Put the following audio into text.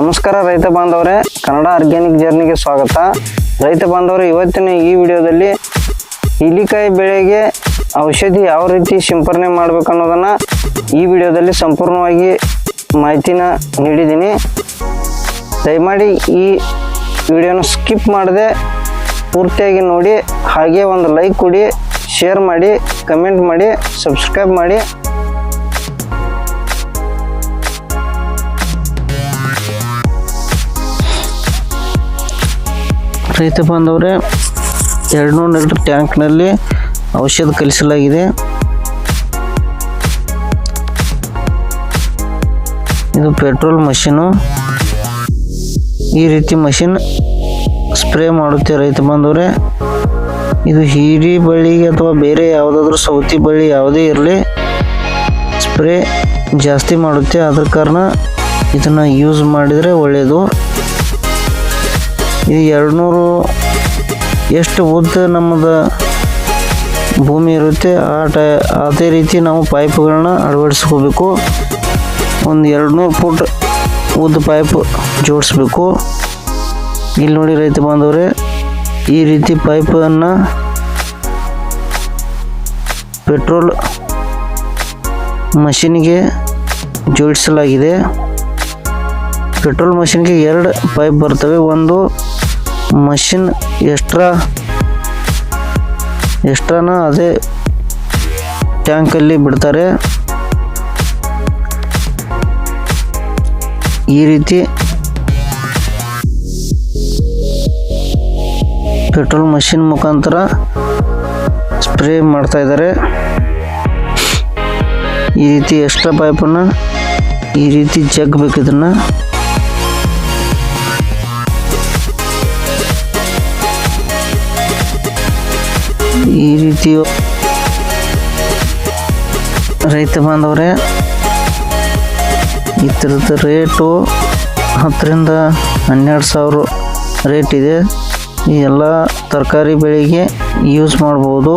ನಮಸ್ಕಾರ ರೈತ ಬಾಂಧವರೇ. ಕನ್ನಡ ಆರ್ಗ್ಯಾನಿಕ್ ಜರ್ನಿಗೆ ಸ್ವಾಗತ. ರೈತ ಬಾಂಧವರು, ಇವತ್ತಿನ ಈ ವಿಡಿಯೋದಲ್ಲಿ ಇಲಿಕಾಯಿ ಬೆಳೆಗೆ ಔಷಧಿ ಯಾವ ರೀತಿ ಸಿಂಪರಣೆ ಮಾಡಬೇಕು ಅನ್ನೋದನ್ನು ಈ ವಿಡಿಯೋದಲ್ಲಿ ಸಂಪೂರ್ಣವಾಗಿ ಮಾಹಿತಿನ ನೀಡಿದ್ದೀನಿ. ದಯಮಾಡಿ ಈ ವಿಡಿಯೋನ ಸ್ಕಿಪ್ ಮಾಡದೆ ಪೂರ್ತಿಯಾಗಿ ನೋಡಿ, ಹಾಗೆ ಒಂದು ಲೈಕ್ ಕೊಡಿ ಶೇರ್ ಮಾಡಿ ಕಮೆಂಟ್ ಮಾಡಿ ಸಬ್ಸ್ಕ್ರೈಬ್ ಮಾಡಿ. ರೈತ ಬಾಂಧವರೇ ಎರಡು ನೂರು ಲೀಟರ್ ಟ್ಯಾಂಕ್ನಲ್ಲಿ ಔಷಧ ಕಲಿಸಲಾಗಿದೆ ಇದು ಪೆಟ್ರೋಲ್ ಮಷೀನು. ಈ ರೀತಿ ಮಷಿನ್ ಸ್ಪ್ರೇ ಮಾಡುತ್ತೆ ರೈತ ಬಾಂಧವರೇ ಇದು ಹೀರಿ ಬಳ್ಳಿಗೆ ಅಥವಾ ಬೇರೆ ಯಾವುದಾದ್ರೂ ಸೌತಿ ಬಳ್ಳಿ ಯಾವುದೇ ಇರಲಿ, ಸ್ಪ್ರೇ ಜಾಸ್ತಿ ಮಾಡುತ್ತೆ. ಅದ್ರ ಕಾರಣ ಇದನ್ನು ಯೂಸ್ ಮಾಡಿದರೆ ಒಳ್ಳೆಯದು ಇದು ಎರಡು ನೂರು ಎಷ್ಟು ಉದ್ದ ನಮ್ಮದು ಭೂಮಿ ಇರುತ್ತೆ, ಆ ಟೈ, ಅದೇ ರೀತಿ ನಾವು ಪೈಪ್ಗಳನ್ನ ಅಳವಡಿಸ್ಕೋಬೇಕು. ಒಂದು ಎರಡು ನೂರು ಫುಟ್ ಉದ್ದ ಪೈಪ್ ಜೋಡಿಸ್ಬೇಕು. ಇಲ್ಲಿ ನೋಡಿ ರೈತ ಬಾಂಧವರೇ, ಈ ರೀತಿ ಪೈಪನ್ನು ಪೆಟ್ರೋಲ್ ಮಷಿನಿಗೆ ಜೋಡಿಸಲಾಗಿದೆ. ಪೆಟ್ರೋಲ್ ಮಷಿನ್ಗೆ ಎರಡು ಪೈಪ್ ಬರ್ತವೆ. ಒಂದು ಮಷಿನ್ ಎಕ್ಸ್ಟ್ರಾ, ಎಕ್ಸ್ಟ್ರಾನ ಅದೇ ಟ್ಯಾಂಕಲ್ಲಿ ಬಿಡ್ತಾರೆ. ಈ ರೀತಿ ಪೆಟ್ರೋಲ್ ಮಷಿನ್ ಮುಖಾಂತರ ಸ್ಪ್ರೇ ಮಾಡ್ತಾ ಇದ್ದಾರೆ. ಈ ರೀತಿ ಎಕ್ಸ್ಟ್ರಾ ಪೈಪನ್ನು ಈ ರೀತಿ ಜಗ್ಬೇಕು ಈ ರೀತಿಯು ರೈತ ಬಾಂಧವರೇ, ಈ ಥರದ ರೇಟು ಹತ್ತರಿಂದ ಹನ್ನೆರಡು ಸಾವಿರ ರೇಟ್ ಇದೆ. ಈ ಎಲ್ಲ ತರಕಾರಿ ಬೆಳೆಗೆ ಯೂಸ್ ಮಾಡ್ಬೋದು.